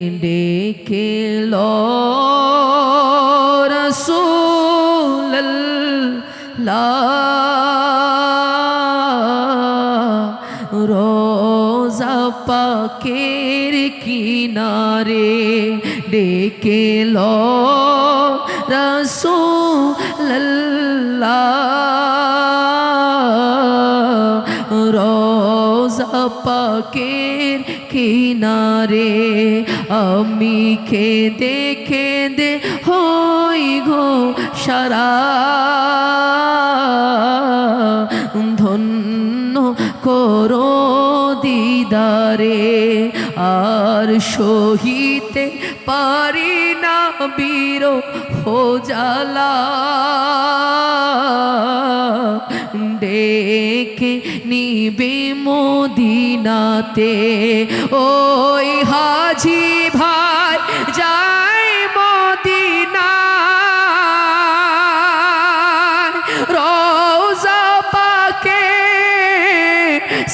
ডেকে রসুল্লাহ রোজা পাকের কিনারে ডেকে লো রসুল্লাহ রোজা পাকের কিনারে, আমি খেদে খেদে হই গো সারা। ধন্য করো দিদারে, আর সহিতে পারি না বীর হো জ্বালা ডেকে নিবে মদিনাতে। ওই হাজি ভাই যাই মদিনা রোজা পাকে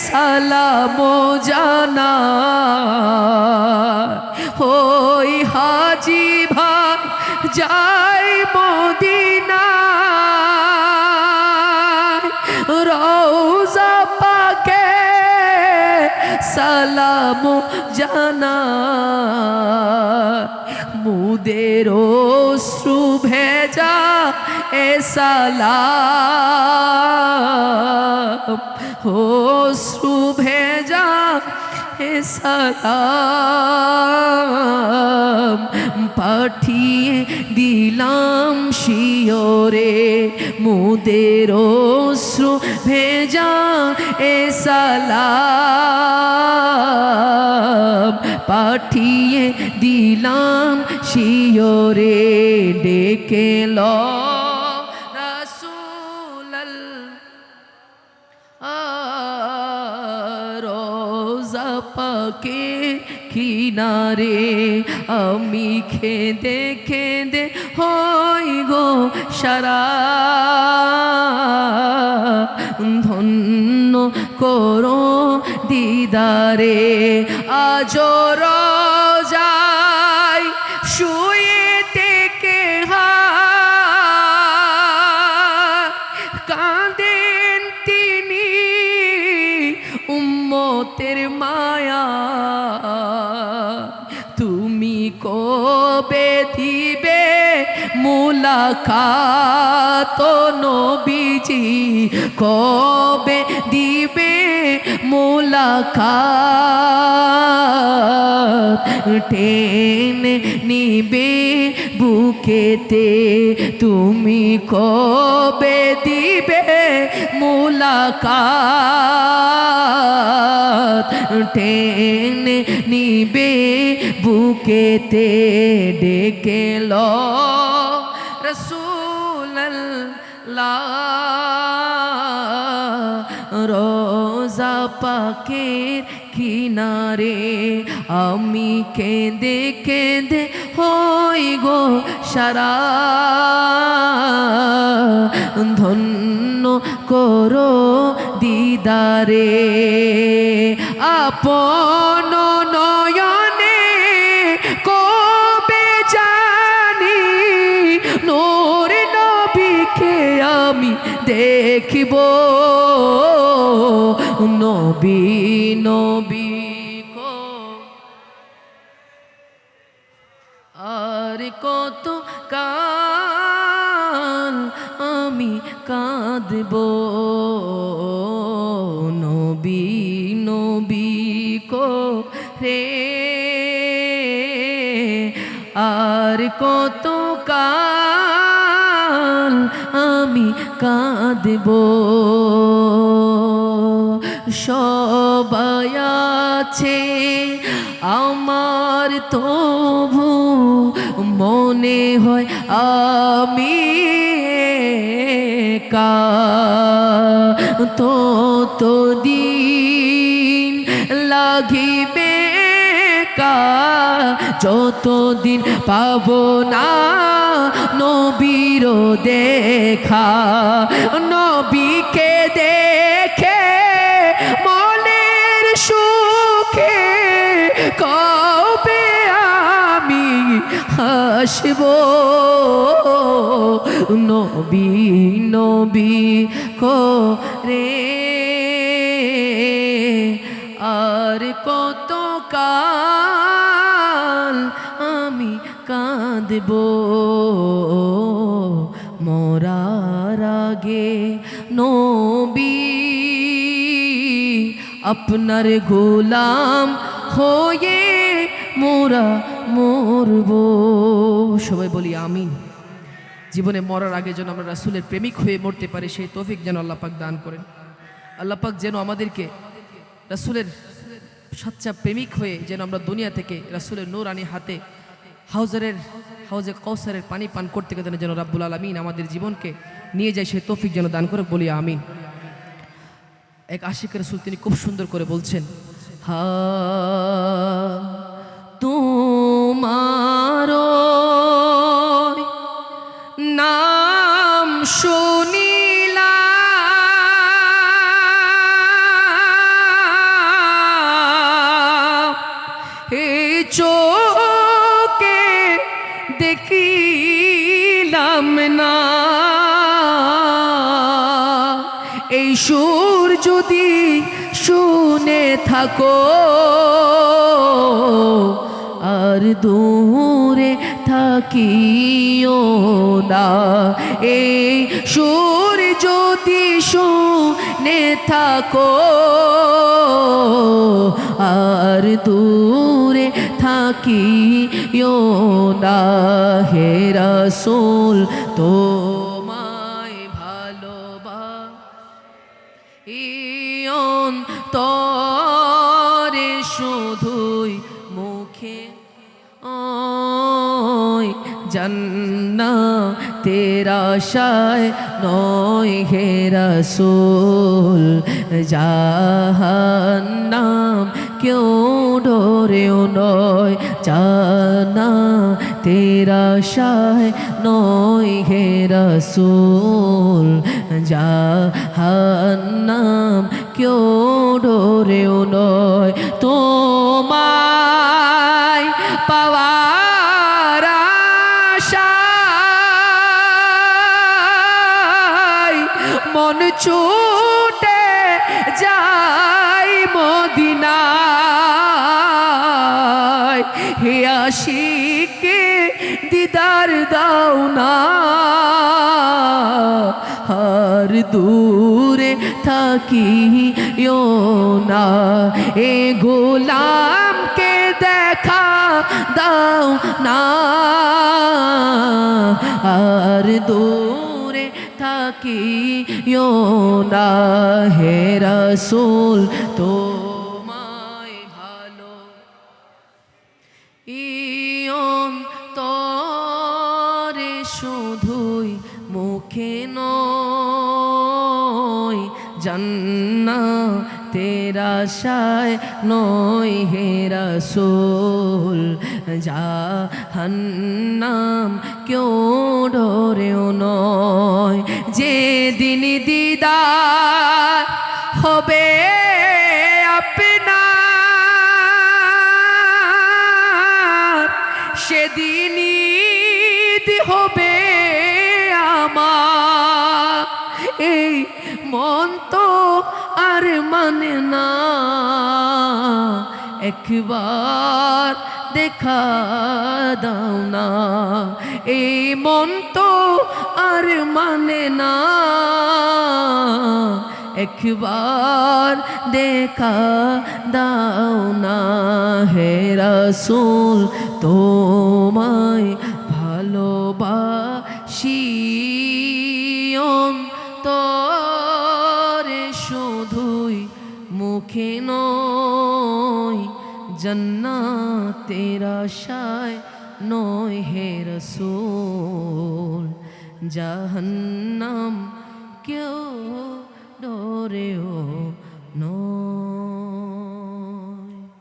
সালাম জানা ওই হাজি ভাই যাই সালাম জানা মুদের অশ্রু ভেজা এ সালাম অশ্রু ভেজা এ সালাম পাঠিয়ে দিলাম শিওরে মুদের অশ্রু ভেজা এ সালাম পাঠিয়ে দিলাম শিওরে ডেকে ল কিনারে আমি খেদে খেদে হই গো সারা ধন্য করো দিদারে। আজ রোজাই তুমি কবে দিবে তো নবীজি? কবে দিবে মুলাকাত টেনে নিবে বুকেতে তুমি কবে দিবে মুলাকাত টেনে নিবে বুকেতে ডেকে ল রসুল্লাহ রোজা পাকের কিনারে আমি কেঁদে কেঁদে হই গো সারা। ধন্য করো দিদারে, আপন নয়নে কবে জানি নোর নবীকে আমি দেখিব। নবী নবী কো। আর কত কাল আমি কাঁদব, নবী নবী কো রে। আর কত কাল আমি কাঁদব। সবাই আছে। আমার তবু মনে হয় আমি একা। তো দিন লাগিবে কা যতদিন পাব না নবীর দেখা। নবীকে দেখে হাসব নবী নবী করে আর কত কাল আমি কাঁদব। মরার আগে নবী, আপনার গোলাম হয়ে মোরা মরব। সবাই বলি আমিন। জীবনে মরার আগে যেন আমরা রাসুলের প্রেমিক হয়ে মরতে পারি, সেই তৌফিক যেন আল্লাহ পাক দান করেন। আল্লাহ পাক যেন আমাদেরকে রাসুলের সাচ্চা প্রেমিক হয়ে যেন আমরা দুনিয়া থেকে রাসুলের নূরানি হাতে হাউজারের, হাউজে কৌসারের পানি পান করতে গেলে যেন রাব্বুল আলমিন আমাদের জীবনকে নিয়ে যায়, সেই তৌফিক যেন দান করে বলি আমিন। এক আশিক রসুল তিনি খুব সুন্দর করে বলছেন, হা তোমারো নাম শুনিলা হে চোখে দেখিলাম না। এই যদি শুনে থাকো আর দূরে থাকিও না। এই সুর যদি শুনে থাকো, আর দূরে থাকিও না। হে রাসূল তোমায় মুখে জন্না তেরা শায় নয় হে রসুল, জাহান্নাম কেউ ডোরেও নয়। জানা তেরা শায় নয় হে রসুল, জাহান্নাম কেউ ডোরেও নয়। তোমায় পাওয়ার আশায় মন ছুটে যাই মদিনায়। হে আশিকে দিদার দাও না আর দূরে থাকিও না। এ গোলামকে দেখা দাও না। আর দূরে থাকিও না। হে রসুল ভালো। ইয়ন তরে শুধুই মুখে নয় জান্না তেরা শায় নয় হে রসুল জাহান্নাম কেউ ডরেও নয়। যে দিন দিদার হবে মন তো আর মানে না। একবার দেখা দাও না। এই মন তো আর মানে না। একবার দেখা দাও না। হে রসুল, তোমায় ভালোবাসি। মুখে নয় জন্নাতের শায় নয় হে রসুল। জাহান্নাম কেউ ডরেও নয়।